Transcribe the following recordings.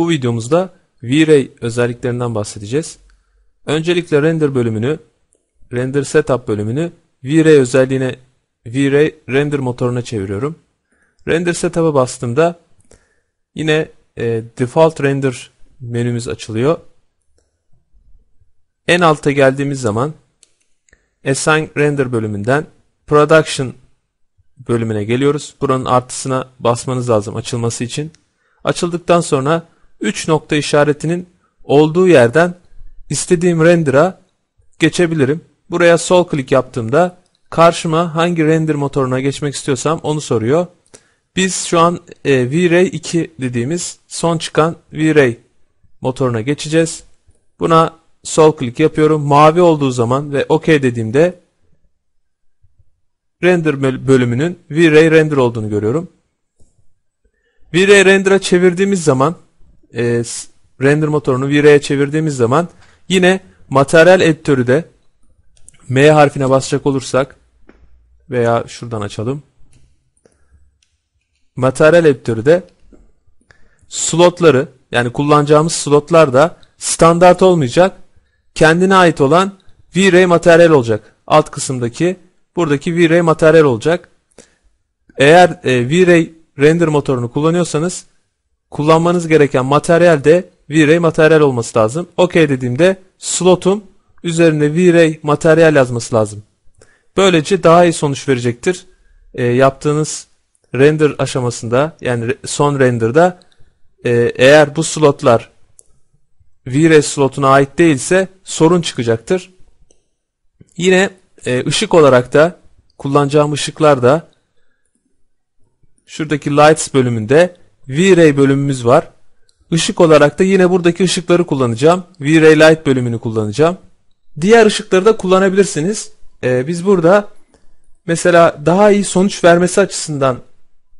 Bu videomuzda V-Ray özelliklerinden bahsedeceğiz. Öncelikle render bölümünü, render setup bölümünü V-Ray özelliğine V-Ray render motoruna çeviriyorum. Render setup'a bastığımda yine e, default render menümüz açılıyor. En alta geldiğimiz zaman assign render bölümünden production bölümüne geliyoruz. Buranın artısına basmanız lazım açılması için. Açıldıktan sonra 3 nokta işaretinin olduğu yerden istediğim render'a geçebilirim. Buraya sol klik yaptığımda karşıma hangi render motoruna geçmek istiyorsam onu soruyor. Biz şu an e, V-Ray 2 dediğimiz son çıkan V-Ray motoruna geçeceğiz. Buna sol klik yapıyorum. Mavi olduğu zaman ve OK dediğimde render bölümünün V-Ray render olduğunu görüyorum. V-Ray render'a çevirdiğimiz zaman e, render motorunu V-Ray'e çevirdiğimiz zaman yine materyal editörü de M harfine basacak olursak veya şuradan açalım. Materyal editörü de slotları yani kullanacağımız slotlar da standart olmayacak. Kendine ait olan V-Ray materyal olacak. Alt kısımdaki buradaki V-Ray materyal olacak. Eğer e, V-Ray render motorunu kullanıyorsanız kullanmanız gereken materyal de V-Ray materyal olması lazım. OK dediğimde slotum üzerinde V-Ray materyal yazması lazım. Böylece daha iyi sonuç verecektir. E, yaptığınız render aşamasında yani son renderda e, eğer bu slotlar V-Ray slotuna ait değilse sorun çıkacaktır. Yine e, ışık olarak da kullanacağım ışıklar da şuradaki lights bölümünde V-Ray bölümümüz var. Işık olarak da yine buradaki ışıkları kullanacağım. V-Ray Light bölümünü kullanacağım. Diğer ışıkları da kullanabilirsiniz. Ee, biz burada mesela daha iyi sonuç vermesi açısından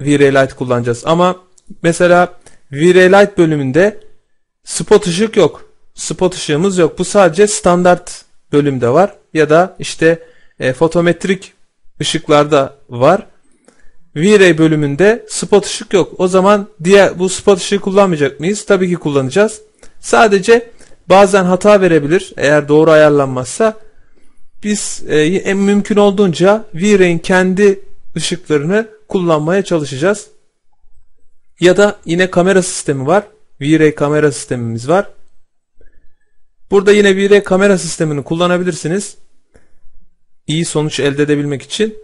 V-Ray Light kullanacağız. Ama mesela V-Ray Light bölümünde spot ışık yok. Spot ışığımız yok. Bu sadece standart bölümde var. Ya da işte e, fotometrik ışıklarda var. V-Ray bölümünde spot ışık yok. O zaman diğer bu spot ışığı kullanmayacak mıyız? Tabii ki kullanacağız. Sadece bazen hata verebilir eğer doğru ayarlanmazsa. Biz e, mümkün olduğunca V-Ray'in kendi ışıklarını kullanmaya çalışacağız. Ya da yine kamera sistemi var. V-Ray kamera sistemimiz var. Burada yine V-Ray kamera sistemini kullanabilirsiniz. İyi sonuç elde edebilmek için.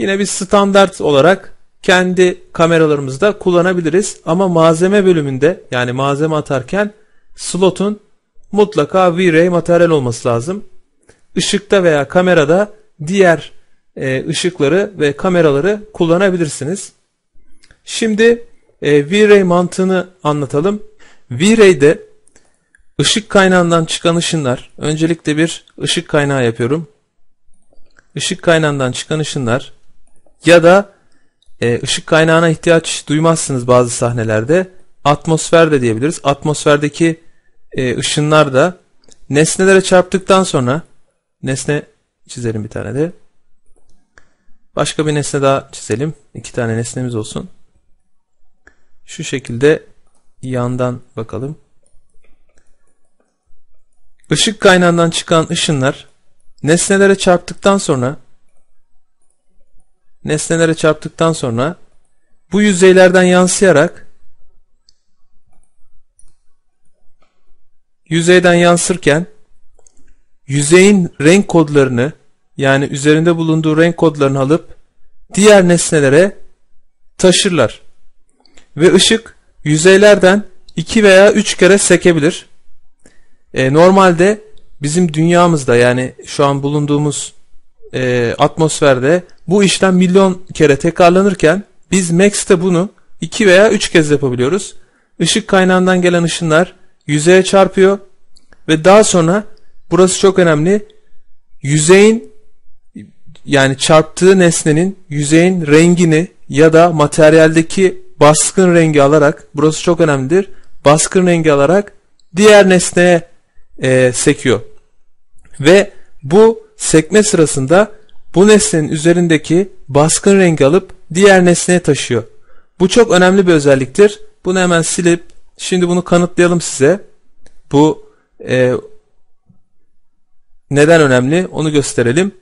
Yine biz standart olarak kendi kameralarımızda kullanabiliriz. Ama malzeme bölümünde yani malzeme atarken slotun mutlaka V-Ray materyal olması lazım. Işıkta veya kamerada diğer e, ışıkları ve kameraları kullanabilirsiniz. Şimdi e, V-Ray mantığını anlatalım. V-Ray'de ışık kaynağından çıkan ışınlar, öncelikle bir ışık kaynağı yapıyorum. Işık kaynağından çıkan ışınlar ya da e, ışık kaynağına ihtiyaç duymazsınız bazı sahnelerde. Atmosfer de diyebiliriz. Atmosferdeki e, ışınlar da nesnelere çarptıktan sonra nesne çizelim bir tane de. Başka bir nesne daha çizelim. İki tane nesnemiz olsun. Şu şekilde yandan bakalım. Işık kaynağından çıkan ışınlar nesnelere çarptıktan sonra nesnelere çarptıktan sonra bu yüzeylerden yansıyarak yüzeyden yansırken yüzeyin renk kodlarını yani üzerinde bulunduğu renk kodlarını alıp diğer nesnelere taşırlar. Ve ışık yüzeylerden iki veya üç kere sekebilir. E, normalde bizim dünyamızda yani şu an bulunduğumuz e, atmosferde bu işlem milyon kere tekrarlanırken biz Max'te bunu 2 veya 3 kez yapabiliyoruz. Işık kaynağından gelen ışınlar yüzeye çarpıyor ve daha sonra burası çok önemli. Yüzeyin yani çarptığı nesnenin yüzeyin rengini ya da materyaldeki baskın rengi alarak burası çok önemlidir. Baskın rengi alarak diğer nesneye e, sekiyor. Ve bu sekme sırasında bu nesnenin üzerindeki baskın rengi alıp diğer nesneye taşıyor. Bu çok önemli bir özelliktir. Bunu hemen silip Şimdi bunu kanıtlayalım size. Bu e, neden önemli onu gösterelim.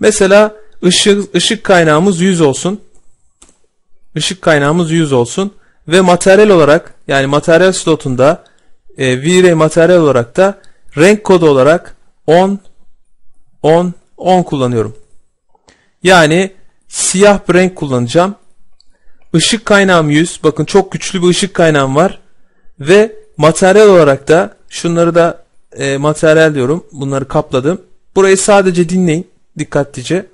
Mesela ışık, ışık kaynağımız 100 olsun. Işık kaynağımız 100 olsun. Ve materyal olarak yani materyal slotunda e, V-Ray materyal olarak da renk kodu olarak 10 10 10 kullanıyorum. Yani siyah bir renk kullanacağım. Işık kaynağım 100. Bakın çok güçlü bir ışık kaynağım var. Ve materyal olarak da şunları da e, materyal diyorum. Bunları kapladım. Burayı sadece dinleyin dikkatlice.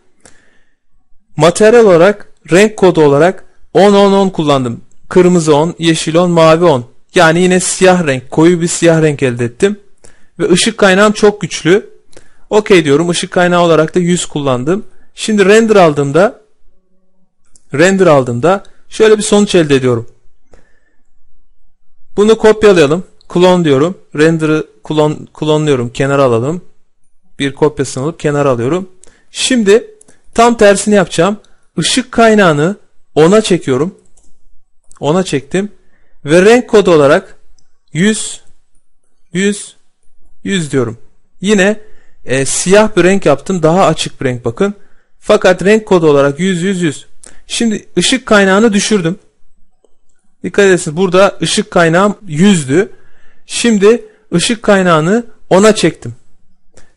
Materyal olarak renk kodu olarak 10 10 10 kullandım. Kırmızı 10, yeşil 10, mavi 10. Yani yine siyah renk, koyu bir siyah renk elde ettim. Ve ışık kaynağım çok güçlü. OK diyorum. Işık kaynağı olarak da 100 kullandım. Şimdi render aldığımda render aldığımda şöyle bir sonuç elde ediyorum. Bunu kopyalayalım. Klon diyorum. Render'ı klon, klonluyorum. Kenara alalım. Bir kopyasını alıp kenara alıyorum. Şimdi tam tersini yapacağım. Işık kaynağını 10'a çekiyorum. 10'a çektim. Ve renk kodu olarak 100 100 100 diyorum. Yine e, siyah bir renk yaptım. Daha açık bir renk bakın. Fakat renk kodu olarak 100 100 100. Şimdi ışık kaynağını düşürdüm. Dikkat edin burada ışık kaynağım 100'dü. Şimdi ışık kaynağını 10'a çektim.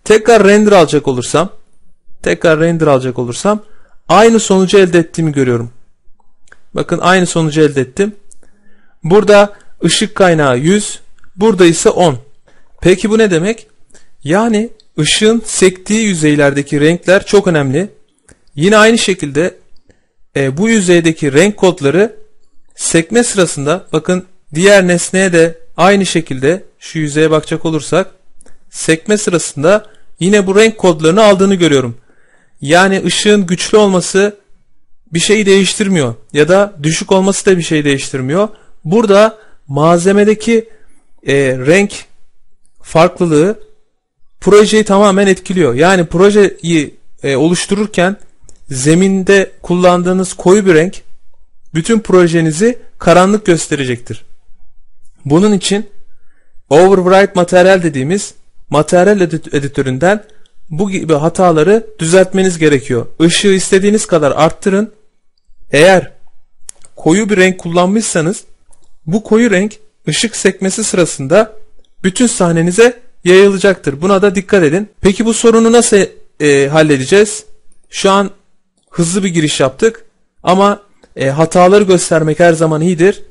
Tekrar render alacak olursam tekrar render alacak olursam aynı sonucu elde ettiğimi görüyorum. Bakın aynı sonucu elde ettim. Burada ışık kaynağı 100, burada ise 10. Peki bu ne demek? Yani ışığın sektiği yüzeylerdeki renkler çok önemli. Yine aynı şekilde e, bu yüzeydeki renk kodları sekme sırasında bakın diğer nesneye de aynı şekilde şu yüzeye bakacak olursak sekme sırasında yine bu renk kodlarını aldığını görüyorum. Yani ışığın güçlü olması bir şeyi değiştirmiyor ya da düşük olması da bir şey değiştirmiyor. Burada malzemedeki e, renk farklılığı projeyi tamamen etkiliyor. Yani projeyi e, oluştururken zeminde kullandığınız koyu bir renk bütün projenizi karanlık gösterecektir. Bunun için Overwrite materyal dediğimiz materyal editöründen bu gibi hataları düzeltmeniz gerekiyor. Işığı istediğiniz kadar arttırın. Eğer koyu bir renk kullanmışsanız bu koyu renk ışık sekmesi sırasında bütün sahnenize yayılacaktır. Buna da dikkat edin. Peki bu sorunu nasıl e, halledeceğiz? Şu an hızlı bir giriş yaptık ama e, hataları göstermek her zaman iyidir.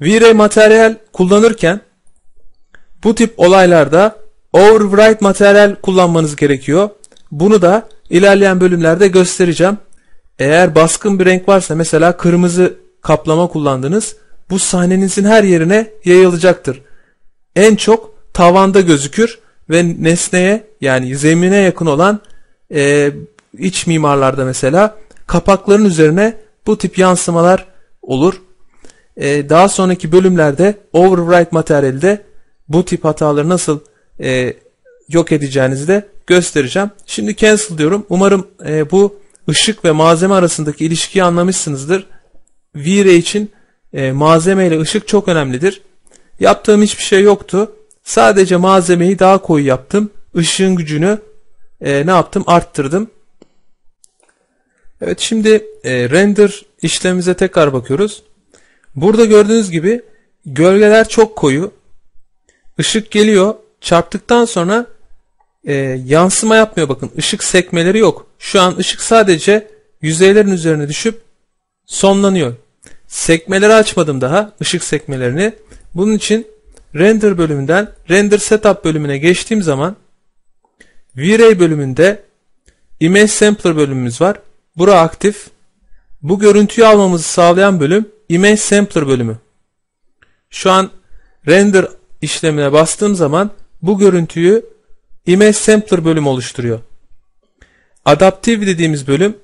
V-Ray materyal kullanırken bu tip olaylarda overwrite materyal kullanmanız gerekiyor. Bunu da ilerleyen bölümlerde göstereceğim. Eğer baskın bir renk varsa mesela kırmızı kaplama kullandınız. Bu sahnenizin her yerine yayılacaktır. En çok tavanda gözükür ve nesneye yani zemine yakın olan e, iç mimarlarda mesela kapakların üzerine bu tip yansımalar olur. E, daha sonraki bölümlerde overwrite materyalde bu tip hataları nasıl e, yok edeceğinizi de göstereceğim. Şimdi cancel diyorum. Umarım e, bu ışık ve malzeme arasındaki ilişkiyi anlamışsınızdır. V-Ray için e, malzeme ile ışık çok önemlidir. Yaptığım hiçbir şey yoktu. Sadece malzemeyi daha koyu yaptım. Işığın gücünü e, ne yaptım? Arttırdım. Evet şimdi e, render işlemimize tekrar bakıyoruz. Burada gördüğünüz gibi gölgeler çok koyu. Işık geliyor. Çarptıktan sonra e, yansıma yapmıyor bakın. Işık sekmeleri yok. Şu an ışık sadece yüzeylerin üzerine düşüp sonlanıyor. Sekmeleri açmadım daha. ışık sekmelerini. Bunun için render bölümünden render setup bölümüne geçtiğim zaman V-Ray bölümünde image sampler bölümümüz var. Bura aktif. Bu görüntüyü almamızı sağlayan bölüm image sampler bölümü. Şu an render işlemine bastığım zaman bu görüntüyü image sampler bölümü oluşturuyor. Adaptive dediğimiz bölüm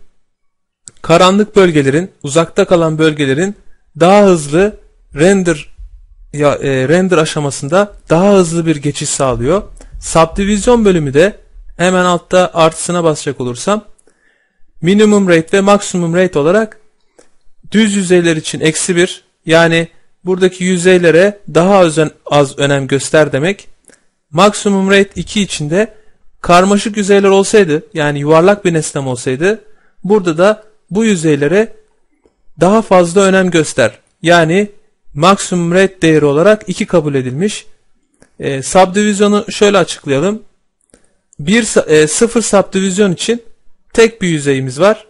karanlık bölgelerin, uzakta kalan bölgelerin daha hızlı render ya, e, render aşamasında daha hızlı bir geçiş sağlıyor. Subdivision bölümü de hemen altta artısına basacak olursam minimum rate ve maksimum rate olarak düz yüzeyler için eksi 1 yani buradaki yüzeylere daha az, az önem göster demek. Maksimum rate 2 içinde karmaşık yüzeyler olsaydı yani yuvarlak bir nesnem olsaydı burada da bu yüzeylere daha fazla önem göster. Yani maksimum rate değeri olarak 2 kabul edilmiş. E, subdivizyonu şöyle açıklayalım. Bir e, sıfır subdivizyon için tek bir yüzeyimiz var.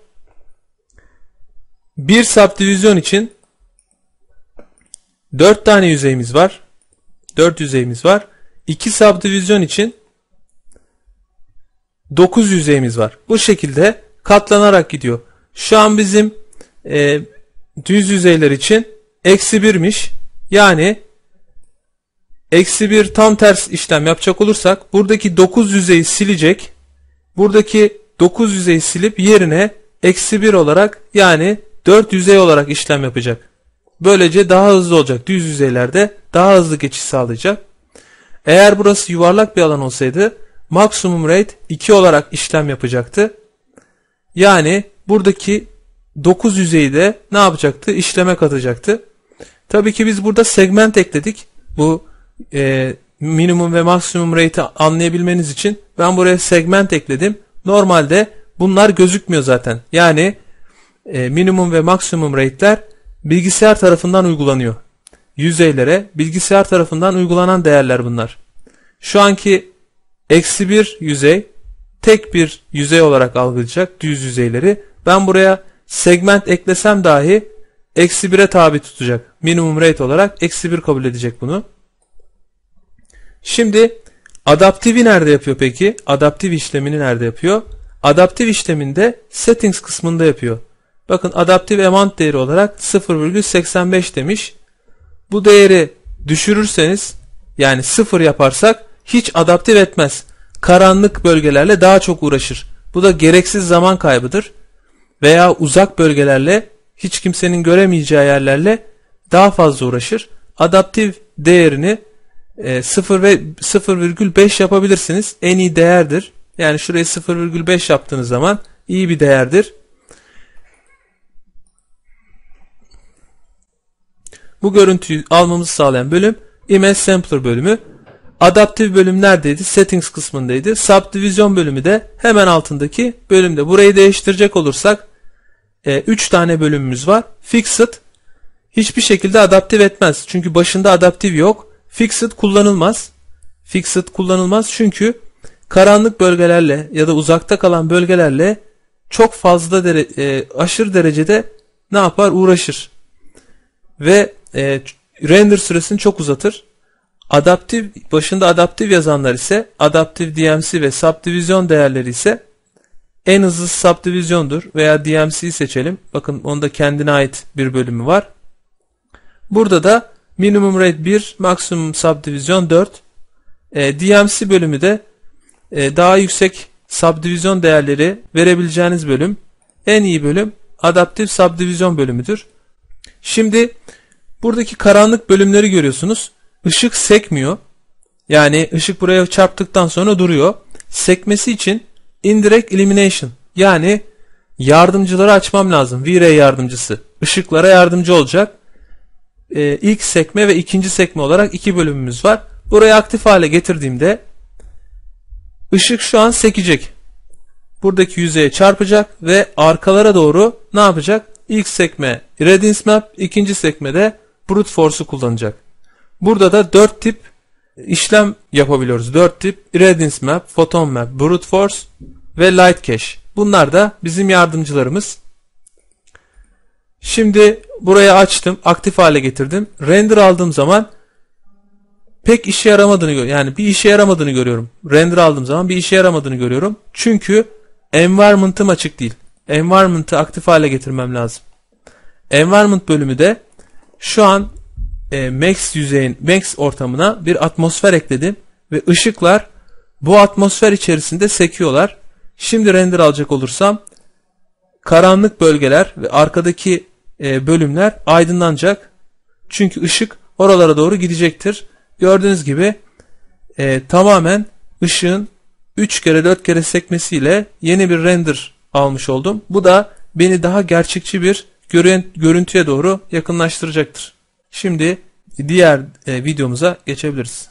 Bir subdivizyon için 4 tane yüzeyimiz var. 4 yüzeyimiz var. 2 subdivizyon için 9 yüzeyimiz var. Bu şekilde katlanarak gidiyor. Şu an bizim e, düz yüzeyler için eksi 1'miş. Yani eksi 1 tam ters işlem yapacak olursak buradaki 9 yüzeyi silecek. Buradaki 9 yüzeyi silip yerine eksi 1 olarak yani 4 yüzey olarak işlem yapacak. Böylece daha hızlı olacak. Düz yüzeylerde daha hızlı geçiş sağlayacak. Eğer burası yuvarlak bir alan olsaydı maksimum rate 2 olarak işlem yapacaktı. Yani buradaki 9 yüzeyi de ne yapacaktı? İşleme katacaktı. Tabii ki biz burada segment ekledik. Bu e, minimum ve maksimum rate'i anlayabilmeniz için ben buraya segment ekledim. Normalde bunlar gözükmüyor zaten. Yani e, minimum ve maksimum rate'ler bilgisayar tarafından uygulanıyor. Yüzeylere bilgisayar tarafından uygulanan değerler bunlar. Şu anki eksi bir yüzey tek bir yüzey olarak algılayacak düz yüzeyleri. Ben buraya segment eklesem dahi eksi 1'e tabi tutacak. Minimum rate olarak eksi 1 kabul edecek bunu. Şimdi adaptivi nerede yapıyor peki? Adaptif işlemini nerede yapıyor? Adaptif işleminde settings kısmında yapıyor. Bakın adaptif amount değeri olarak 0,85 demiş. Bu değeri düşürürseniz yani 0 yaparsak hiç adaptif etmez. Karanlık bölgelerle daha çok uğraşır. Bu da gereksiz zaman kaybıdır. Veya uzak bölgelerle hiç kimsenin göremeyeceği yerlerle daha fazla uğraşır. Adaptif değerini 0 e, ve 0,5 yapabilirsiniz. En iyi değerdir. Yani şurayı 0,5 yaptığınız zaman iyi bir değerdir. Bu görüntüyü almamızı sağlayan bölüm Image Sampler bölümü. Adaptif bölüm neredeydi? Settings kısmındaydı. Subdivision bölümü de hemen altındaki bölümde. Burayı değiştirecek olursak 3 e, tane bölümümüz var. Fixed hiçbir şekilde adaptif etmez. Çünkü başında adaptif yok. Fixed kullanılmaz. Fixed kullanılmaz çünkü karanlık bölgelerle ya da uzakta kalan bölgelerle çok fazla dere e, aşırı derecede ne yapar? Uğraşır. Ve e, render süresini çok uzatır. Adaptif başında adaptif yazanlar ise adaptif DMC ve subdivision değerleri ise en hızlı subdivision'dur veya DMC'yi seçelim. Bakın onda kendine ait bir bölümü var. Burada da minimum rate 1, maksimum subdivision 4. E, DMC bölümü de e, daha yüksek subdivision değerleri verebileceğiniz bölüm. En iyi bölüm adaptif subdivision bölümüdür. Şimdi buradaki karanlık bölümleri görüyorsunuz. Işık sekmiyor. Yani ışık buraya çarptıktan sonra duruyor. Sekmesi için indirect elimination yani yardımcıları açmam lazım. V-Ray yardımcısı. Işıklara yardımcı olacak. Ee, ilk sekme ve ikinci sekme olarak iki bölümümüz var. Burayı aktif hale getirdiğimde ışık şu an sekecek. Buradaki yüzeye çarpacak ve arkalara doğru ne yapacak? İlk sekme Radiance Map, ikinci sekmede Brute Force'u kullanacak. Burada da dört tip işlem yapabiliyoruz. Dört tip Radiance Map, Photon Map, Brute Force ve Light Cache. Bunlar da bizim yardımcılarımız. Şimdi buraya açtım, aktif hale getirdim. Render aldığım zaman pek işe yaramadığını görüyorum. Yani bir işe yaramadığını görüyorum. Render aldığım zaman bir işe yaramadığını görüyorum. Çünkü environment'ım açık değil. Environment'ı aktif hale getirmem lazım. Environment bölümü de şu an e, max yüzeyin max ortamına bir atmosfer ekledim ve ışıklar bu atmosfer içerisinde sekiyorlar. Şimdi render alacak olursam karanlık bölgeler ve arkadaki e, bölümler aydınlanacak. Çünkü ışık oralara doğru gidecektir. Gördüğünüz gibi e, tamamen ışığın 3 kere 4 kere sekmesiyle yeni bir render almış oldum. Bu da beni daha gerçekçi bir görüntüye doğru yakınlaştıracaktır. Şimdi diğer e, videomuza geçebiliriz.